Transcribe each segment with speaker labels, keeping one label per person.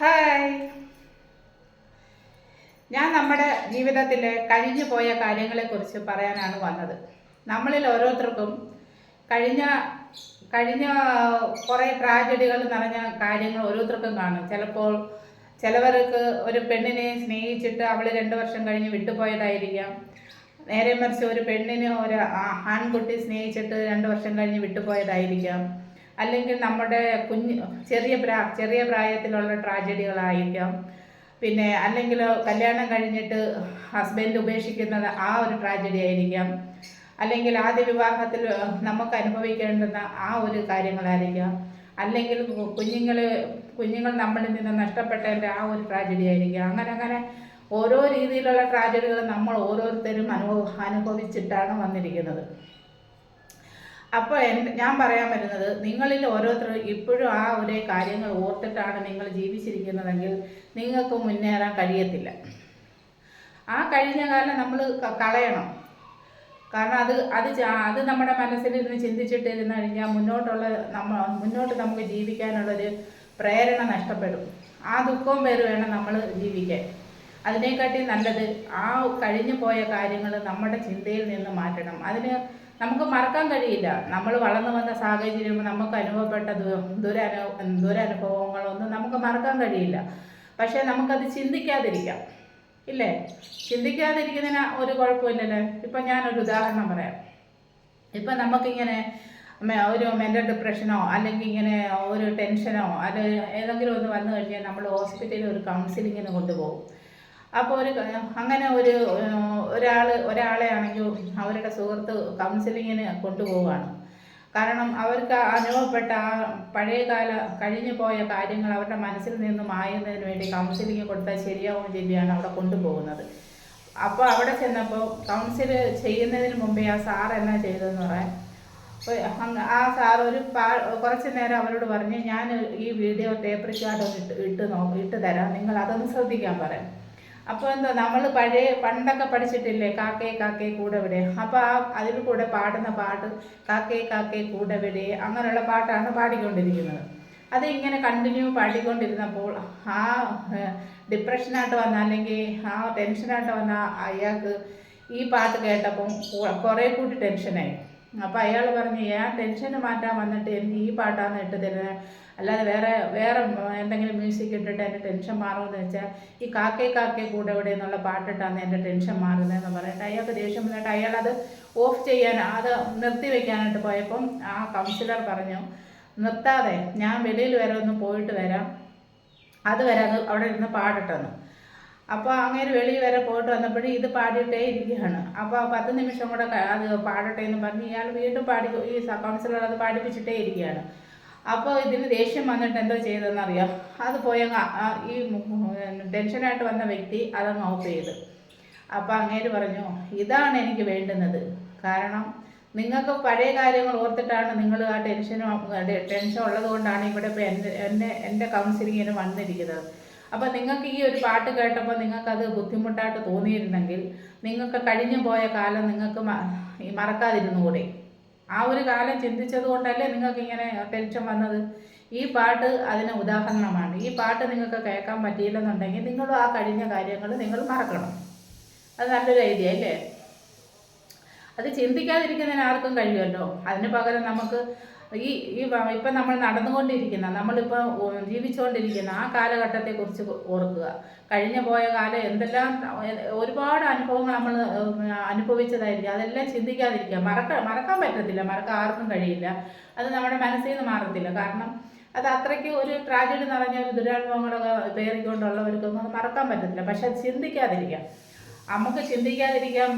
Speaker 1: Hi ഞാൻ നമ്മുടെ ജീവിതത്തിൽ കഴിഞ്ഞു പോയ കാര്യങ്ങളെക്കുറിച്ച് പറയാനാണ് വന്നത്. നമ്മളിൽ ഓരോരുത്തർക്കും കഴിഞ്ഞ കഴിഞ്ഞ കുറേ ട്രാജഡികൾ നിറഞ്ഞ കാര്യങ്ങൾ ഓരോരുത്തർക്കും കാണും. ചിലപ്പോൾ ചിലവർക്ക് ഒരു പെണ്ണിനെ സ്നേഹിച്ചിട്ട് അവൾ രണ്ട് വർഷം കഴിഞ്ഞ് വിട്ടുപോയതായിരിക്കാം. നേരെ മറിച്ച് ഒരു പെണ്ണിനെ ഒരു ആൺകുട്ടി സ്നേഹിച്ചിട്ട് രണ്ട് വർഷം കഴിഞ്ഞ് വിട്ടുപോയതായിരിക്കാം. അല്ലെങ്കിൽ നമ്മുടെ കുഞ്ഞ് ചെറിയ പ്രാ ചെറിയ പ്രായത്തിലുള്ള ട്രാജഡികളായിരിക്കാം. പിന്നെ അല്ലെങ്കിൽ കല്യാണം കഴിഞ്ഞിട്ട് ഹസ്ബൻഡ് ഉപേക്ഷിക്കുന്നത് ആ ഒരു ട്രാജഡി ആയിരിക്കാം. അല്ലെങ്കിൽ ആദ്യ വിവാഹത്തിൽ നമുക്ക് അനുഭവിക്കേണ്ടുന്ന ആ ഒരു കാര്യങ്ങളായിരിക്കാം. അല്ലെങ്കിൽ കുഞ്ഞുങ്ങൾ കുഞ്ഞുങ്ങൾ നമ്മളിൽ നിന്ന് നഷ്ടപ്പെട്ടതിന്റെ ആ ഒരു ട്രാജഡി ആയിരിക്കാം. അങ്ങനെ അങ്ങനെ ഓരോ രീതിയിലുള്ള ട്രാജഡികൾ നമ്മൾ ഓരോരുത്തരും അനുഭവ അനുഭവിച്ചിട്ടാണ് വന്നിരിക്കുന്നത്. അപ്പോൾ ഞാൻ പറയാൻ വരുന്നത് നിങ്ങളിൽ ഓരോരുത്തരും ഇപ്പോഴും ആ ഒരേ കാര്യങ്ങൾ ഓർത്തിട്ടാണ് നിങ്ങൾ ജീവിച്ചിരിക്കുന്നതെങ്കിൽ നിങ്ങൾക്ക് മുന്നേറാൻ കഴിയത്തില്ല. ആ കഴിഞ്ഞ കാലം നമ്മൾ കളയണം. കാരണം അത് അത് അത് നമ്മുടെ മനസ്സിലിരുന്ന് ചിന്തിച്ചിട്ടിരുന്ന് കഴിഞ്ഞാൽ മുന്നോട്ടുള്ള നമ്മ മുന്നോട്ട് നമുക്ക് ജീവിക്കാനുള്ളൊരു പ്രേരണ നഷ്ടപ്പെടും. ആ ദുഃഖവും പേര് വേണം നമ്മൾ ജീവിക്കാൻ. അതിനെക്കാട്ടി നല്ലത് ആ കഴിഞ്ഞു പോയ കാര്യങ്ങൾ നമ്മുടെ ചിന്തയിൽ നിന്ന് മാറ്റണം. അതിന് നമുക്ക് മറക്കാൻ കഴിയില്ല. നമ്മൾ വളർന്നു വന്ന സാഹചര്യം നമുക്ക് അനുഭവപ്പെട്ട ദുര ദുരനു ദുരനുഭവങ്ങളൊന്നും നമുക്ക് മറക്കാൻ കഴിയില്ല. പക്ഷേ നമുക്കത് ചിന്തിക്കാതിരിക്കാം. ഇല്ലേ? ചിന്തിക്കാതിരിക്കുന്നതിന് ഒരു കുഴപ്പമില്ലല്ലേ? ഇപ്പം ഞാനൊരു ഉദാഹരണം പറയാം. ഇപ്പം നമുക്കിങ്ങനെ ഒരു മെന്റൽ ഡിപ്രഷനോ അല്ലെങ്കിൽ ഇങ്ങനെ ഒരു ടെൻഷനോ അത് ഏതെങ്കിലും ഒന്ന് വന്നു കഴിഞ്ഞാൽ നമ്മൾ ഹോസ്പിറ്റലിൽ ഒരു കൗൺസിലിങ്ങിന് കൊണ്ടുപോകും. അപ്പോൾ ഒരു അങ്ങനെ ഒരു ഒരാൾ ഒരാളെ ആണെങ്കിൽ അവരുടെ സുഹൃത്ത് കൗൺസിലിങ്ങിന് കൊണ്ടുപോവുകയാണ് കാരണം അവർക്ക് അനുഭവപ്പെട്ട ആ പഴയകാല കഴിഞ്ഞു പോയ കാര്യങ്ങൾ അവരുടെ മനസ്സിൽ നിന്ന് മായുന്നതിന് വേണ്ടി കൗൺസിലിംഗ് കൊടുത്താൽ ശരിയാവും ചെല്ലിയാണ് അവിടെ കൊണ്ടുപോകുന്നത്. അപ്പോൾ അവിടെ ചെന്നപ്പോൾ കൗൺസിൽ ചെയ്യുന്നതിന് മുമ്പേ ആ സാർ എന്നാ ചെയ്തതെന്ന് പറയാൻ ആ സാർ ഒരു കുറച്ച് നേരം അവരോട് പറഞ്ഞ് ഞാൻ ഈ വീഡിയോ ടേപ്പ് റിക്കാർഡ് ഇട്ട് ഇട്ട് നോ ഇട്ട് തരാം. നിങ്ങൾ അതൊന്ന് ശ്രദ്ധിക്കാൻ പറയാം അപ്പോൾ എന്താ നമ്മൾ പഴയ പണ്ടൊക്കെ പഠിച്ചിട്ടില്ലേ കാക്കേ കാക്കേ കൂടെ വിടെ അപ്പോൾ ആ അതിൽ കൂടെ പാടുന്ന പാട്ട് കാക്കേ കാക്കേ കൂടെ വിടെ അങ്ങനെയുള്ള പാട്ടാണ് പാടിക്കൊണ്ടിരിക്കുന്നത്. അത് ഇങ്ങനെ കണ്ടിന്യൂ പാടിക്കൊണ്ടിരുന്നപ്പോൾ ആ ഡിപ്രഷനായിട്ട് വന്ന അല്ലെങ്കിൽ ആ ടെൻഷനായിട്ട് വന്ന അയാൾക്ക് ഈ പാട്ട് കേട്ടപ്പം കുറേ കൂടി ടെൻഷനായി അപ്പോൾ അയാൾ പറഞ്ഞു ഞാൻ ടെൻഷൻ മാറ്റാൻ വന്നിട്ട് എനിക്ക് ഈ പാട്ടാണ് ഇട്ട് തരുന്നത് അല്ലാതെ വേറെ വേറെ എന്തെങ്കിലും മ്യൂസിക് ഇട്ടിട്ട് എന്റെ ടെൻഷൻ മാറുമെന്ന് വെച്ചാൽ ഈ കാക്കേ കാക്കേ കൂടെ ഇവിടെ എന്നുള്ള പാട്ടിട്ടാണ് എന്റെ ടെൻഷൻ മാറുന്നതെന്ന് പറയട്ടെ അയാൾക്ക് ദേഷ്യം വന്നിട്ട് അയാളത് അത് ഓഫ് ചെയ്യാൻ അത് നിർത്തി വെക്കാനായിട്ട് പോയപ്പം ആ കൗൺസിലർ പറഞ്ഞു നിർത്താതെ ഞാൻ വെളിയിൽ വരെ ഒന്ന് പോയിട്ട് വരാം. അതുവരെ അത് അവിടെ ഇരുന്ന് പാടിട്ടെന്ന്. അപ്പോൾ അങ്ങനെ വെളിയിൽ വരെ പോയിട്ട് വന്നപ്പോഴും ഇത് പാടിയിട്ടേ ഇരിക്കുകയാണ്. അപ്പോൾ പത്ത് നിമിഷം കൂടെ അത് പാടട്ടെ എന്ന് പറഞ്ഞ് ഇയാൾ വീണ്ടും പാടി ഈ കൗൺസിലർ അത് പാടിപ്പിച്ചിട്ടേ ഇരിക്കുകയാണ്. അപ്പോൾ ഇതിന് ദേഷ്യം വന്നിട്ട് എന്തോ ചെയ്തതെന്നറിയാം അത് ആ ഈ ടെൻഷനായിട്ട് വന്ന വ്യക്തി അതങ്ങ് ഓഫ് ചെയ്ത്. അപ്പോൾ അങ്ങേര് പറഞ്ഞു ഇതാണ് എനിക്ക് വേണ്ടുന്നത്. കാരണം നിങ്ങൾക്ക് പഴയ കാര്യങ്ങൾ ഓർത്തിട്ടാണ് നിങ്ങൾ ആ ടെൻഷനും ടെൻഷൻ ഉള്ളത് കൊണ്ടാണ് ഇവിടെ ഇപ്പോൾ എന്റെ എന്നെ എന്റെ കൗൺസിലിങ്ങിന് വന്നിരിക്കുന്നത്. അപ്പോൾ നിങ്ങൾക്ക് ഈ ഒരു പാട്ട് കേട്ടപ്പോൾ നിങ്ങൾക്കത് ബുദ്ധിമുട്ടായിട്ട് തോന്നിയിരുന്നെങ്കിൽ നിങ്ങൾക്ക് കഴിഞ്ഞു പോയ കാലം നിങ്ങൾക്ക് മറക്കാതിരുന്നു കൂടെ മറക്കാതിരുന്നുകൂടെ? ആ ഒരു കാലം ചിന്തിച്ചത് കൊണ്ടല്ലേ നിങ്ങൾക്ക് ഇങ്ങനെ ടെൻഷൻ വന്നത്? ഈ പാട്ട് അതിന് ഉദാഹരണമാണ്. ഈ പാട്ട് നിങ്ങൾക്ക് കേൾക്കാൻ പറ്റിയില്ലെന്നുണ്ടെങ്കിൽ നിങ്ങളും ആ കഴിഞ്ഞ കാര്യങ്ങൾ നിങ്ങൾ മറക്കണം. അത് നല്ലൊരു ഐഡിയ അല്ലേ? അത് ചിന്തിക്കാതിരിക്കുന്നതിന് ആർക്കും കഴിയുമല്ലോ. അതിന് പകരം നമുക്ക് ഈ ഈ ഇപ്പം നമ്മൾ നടന്നുകൊണ്ടിരിക്കുന്ന നമ്മളിപ്പോൾ ജീവിച്ചുകൊണ്ടിരിക്കുന്ന ആ കാലഘട്ടത്തെക്കുറിച്ച് ഓർക്കുക. കഴിഞ്ഞു പോയ കാലം എന്തെല്ലാം ഒരുപാട് അനുഭവങ്ങൾ നമ്മൾ അനുഭവിച്ചതായിരിക്കും. അതെല്ലാം ചിന്തിക്കാതിരിക്കുക. മറക്ക മറക്കാൻ പറ്റത്തില്ല. മറക്കാൻ ആർക്കും കഴിയില്ല. അത് നമ്മുടെ മനസ്സിൽ നിന്ന് മാറത്തില്ല. കാരണം അത് അത്രയ്ക്ക് ഒരു ട്രാജഡി നിറഞ്ഞ ഒരു ദുരനുഭവങ്ങളൊക്കെ പേറിക്കൊണ്ടുള്ളവർക്കൊന്നും മറക്കാൻ പറ്റത്തില്ല. പക്ഷെ അത് ചിന്തിക്കാതിരിക്കാം നമുക്ക് ചിന്തിക്കാതിരിക്കാൻ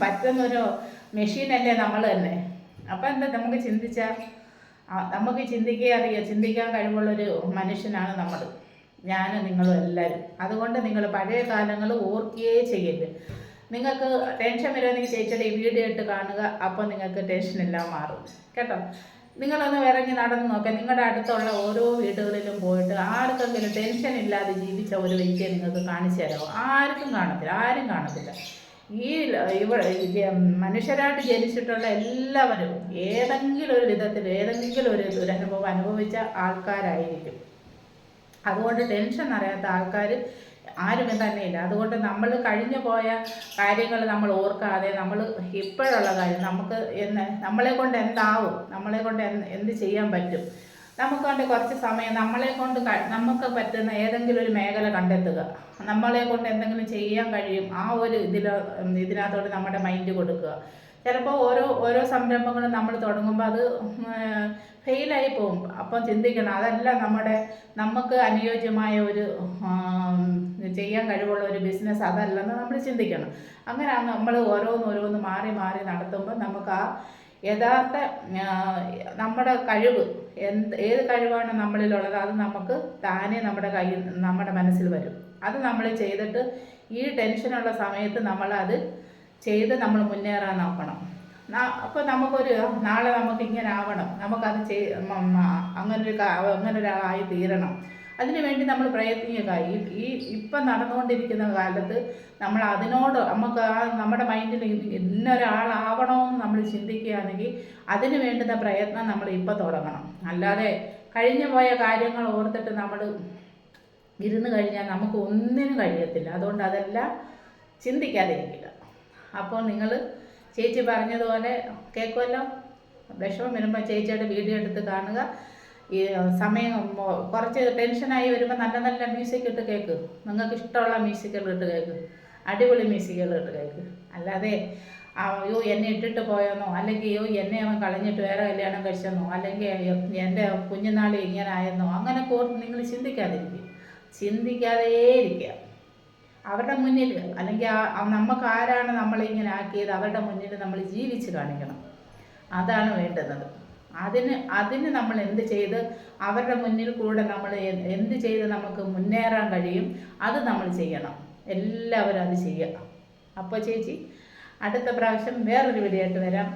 Speaker 1: പറ്റുന്നൊരു മെഷീനല്ലേ നമ്മൾ തന്നെ. അപ്പം എന്താ നമുക്ക് ചിന്തിച്ച? നമുക്ക് ചിന്തിക്കേ അറിയാം ചിന്തിക്കാൻ കഴിവുള്ളൊരു മനുഷ്യനാണ് നമ്മൾ ഞാൻ നിങ്ങളും എല്ലാവരും അതുകൊണ്ട് നിങ്ങൾ പഴയ കാലങ്ങൾ ഓർക്കുകയേ ചെയ്യരുത്. നിങ്ങൾക്ക് ടെൻഷൻ വരുമെന്നെങ്കിൽ ചേച്ചിയുടെ ഈ വീഡിയോ ഇട്ട് കാണുക അപ്പോൾ നിങ്ങൾക്ക് ടെൻഷൻ എല്ലാം മാറും. കേട്ടോ? നിങ്ങളൊന്ന് ഇറങ്ങി നടന്ന് നോക്കാം. നിങ്ങളുടെ അടുത്തുള്ള ഓരോ വീടുകളിലും പോയിട്ട് ആർക്കെങ്കിലും ടെൻഷൻ ഇല്ലാതെ ജീവിച്ച ഒരു വ്യക്തിയെ നിങ്ങൾക്ക് കാണിച്ചു തരാമോ? ആർക്കും കാണത്തില്ല. ആരും കാണത്തില്ല. ഈ ഇവിടെ മനുഷ്യരായിട്ട് ജനിച്ചിട്ടുള്ള എല്ലാവരും ഏതെങ്കിലും ഒരു വിധത്തിൽ ഏതെങ്കിലും ഒരു ദുരനുഭവം അനുഭവിച്ച ആൾക്കാരായിരിക്കും. അതുകൊണ്ട് ടെൻഷൻ അറിയാത്ത ആൾക്കാർ ആരും തന്നെയില്ല. അതുകൊണ്ട് നമ്മൾ കഴിഞ്ഞു പോയ കാര്യങ്ങൾ നമ്മൾ ഓർക്കാതെ നമ്മൾ ഇപ്പോഴുള്ള കാര്യം നമുക്ക് എന്ന് നമ്മളെ കൊണ്ട് എന്താവും? നമ്മളെ കൊണ്ട് എന്ത് ചെയ്യാൻ പറ്റും? നമുക്ക് കൊണ്ട് കുറച്ച് സമയം നമ്മളെ കൊണ്ട് നമുക്ക് പറ്റുന്ന ഏതെങ്കിലും ഒരു മേഖല കണ്ടെത്തുക. നമ്മളെ കൊണ്ട് എന്തെങ്കിലും ചെയ്യാൻ കഴിയും ആ ഒരു ഇതിൽ ഇതിനകത്തോട്ട് നമ്മുടെ മൈൻഡ് കൊടുക്കുക. ചിലപ്പോൾ ഓരോ ഓരോ സംരംഭങ്ങളും നമ്മൾ തുടങ്ങുമ്പോൾ അത് ഫെയിലായി പോകും. അപ്പം ചിന്തിക്കണം അതല്ല നമ്മുടെ നമുക്ക് അനുയോജ്യമായ ഒരു ചെയ്യാൻ കഴിവുള്ള ഒരു ബിസിനസ് അതല്ലെന്ന് നമ്മൾ ചിന്തിക്കണം. അങ്ങനെയാണ് നമ്മൾ ഓരോന്ന് ഓരോന്ന് മാറി മാറി നടത്തുമ്പോൾ നമുക്ക് ആ യഥാർത്ഥ നമ്മുടെ കഴിവ് എന്ത് ഏത് കഴിവാണ് നമ്മളിലുള്ളത് അത് നമുക്ക് താനേ നമ്മുടെ കയ്യിൽ നമ്മുടെ മനസ്സിൽ വരും. അത് നമ്മൾ ചെയ്തിട്ട് ഈ ടെൻഷനുള്ള സമയത്ത് നമ്മളത് ചെയ്ത് നമ്മൾ മുന്നേറാൻ നോക്കണം. അപ്പോൾ നമുക്കൊരു നാളെ നമുക്ക് ഇങ്ങനെ ആവണം. നമുക്കത് ചെയ് അങ്ങനൊരു അങ്ങനൊരാളായി തീരണം. അതിനു വേണ്ടി നമ്മൾ പ്രയത്നിക്കുക. ഈ ഈ ഇപ്പം നടന്നുകൊണ്ടിരിക്കുന്ന കാലത്ത് നമ്മൾ അതിനോട് നമുക്ക് ആ നമ്മുടെ മൈൻഡിൽ ഇന്നൊരാളാവണമെന്ന് നമ്മൾ ചിന്തിക്കുകയാണെങ്കിൽ അതിന് വേണ്ടുന്ന പ്രയത്നം നമ്മൾ ഇപ്പം തുടങ്ങണം. അല്ലാതെ കഴിഞ്ഞു പോയ കാര്യങ്ങൾ ഓർത്തിട്ട് നമ്മൾ ഇരുന്ന് കഴിഞ്ഞാൽ നമുക്ക് ഒന്നിനും കഴിയത്തില്ല. അതുകൊണ്ട് അതെല്ലാം ചിന്തിക്കാതിരിക്കുക. അപ്പോൾ നിങ്ങൾ ചേച്ചി പറഞ്ഞതുപോലെ കേൾക്കുമല്ലോ വിഷമം വരുമ്പോൾ ചേച്ചിയുടെ വീഡിയോ എടുത്ത് കാണുക. ഈ സമയം കുറച്ച് ടെൻഷനായി വരുമ്പോൾ നല്ല നല്ല മ്യൂസിക് ഇട്ട് കേൾക്ക് നിങ്ങൾക്ക് ഇഷ്ടമുള്ള മ്യൂസിക്കുകൾ ഇട്ട് കേൾക്ക് അടിപൊളി മ്യൂസിക്കുകൾ ഇട്ട് കേൾക്ക് അല്ലാതെ അയ്യോ എന്നെ ഇട്ടിട്ട് പോയെന്നോ അല്ലെങ്കിൽ അയ്യോ എന്നെ അവൻ കളഞ്ഞിട്ട് വേറെ കല്യാണം കഴിച്ചെന്നോ അല്ലെങ്കിൽ എന്റെ കുഞ്ഞുനാളിൽ ഇങ്ങനെ ആയെന്നോ അങ്ങനെ കോർത്ത് നിങ്ങൾ ചിന്തിക്കാതിരിക്കുക. ചിന്തിക്കാതേ ഇരിക്കുക. അവരുടെ മുന്നിൽ അല്ലെങ്കിൽ നമുക്ക് ആരാണ് നമ്മളിങ്ങനെ ആക്കിയത്? അവരുടെ മുന്നിൽ നമ്മൾ ജീവിച്ച് കാണിക്കണം. അതാണ് വേണ്ടുന്നത്. അതിന് അതിന് നമ്മൾ എന്ത് ചെയ്ത് അവരുടെ മുന്നിൽ കൂടെ നമ്മൾ എന്ത് ചെയ്ത് നമുക്ക് മുന്നേറാൻ കഴിയും അത് നമ്മൾ ചെയ്യണം. എല്ലാവരും അത് ചെയ്യുക. അപ്പോൾ ചേച്ചി അടുത്ത പ്രാവശ്യം വേറൊരു വീഡിയോ ആയിട്ട് വരാം.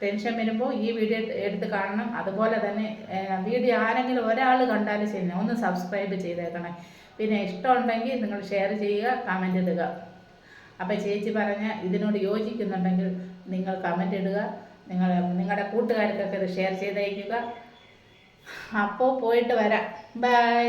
Speaker 1: ടെൻഷൻ വരുമ്പോൾ ഈ വീഡിയോ എടുത്ത് കാണണം. അതുപോലെ തന്നെ വീഡിയോ ആരെങ്കിലും ഒരാൾ കണ്ടാലും ശരി ഒന്ന് സബ്സ്ക്രൈബ് ചെയ്തേക്കണേ. പിന്നെ ഇഷ്ടമുണ്ടെങ്കിൽ നിങ്ങൾ ഷെയർ ചെയ്യുക കമന്റ് ഇടുക. അപ്പോൾ ചേച്ചി പറഞ്ഞ ഇതിനോട് യോജിക്കുന്നുണ്ടെങ്കിൽ നിങ്ങൾ കമന്റ് ഇടുക. നിങ്ങൾ നിങ്ങളുടെ കൂട്ടുകാർക്കൊക്കെ ഇത് ഷെയർ ചെയ്തയക്കുക. അപ്പോൾ പോയിട്ട് വരാം. ബൈ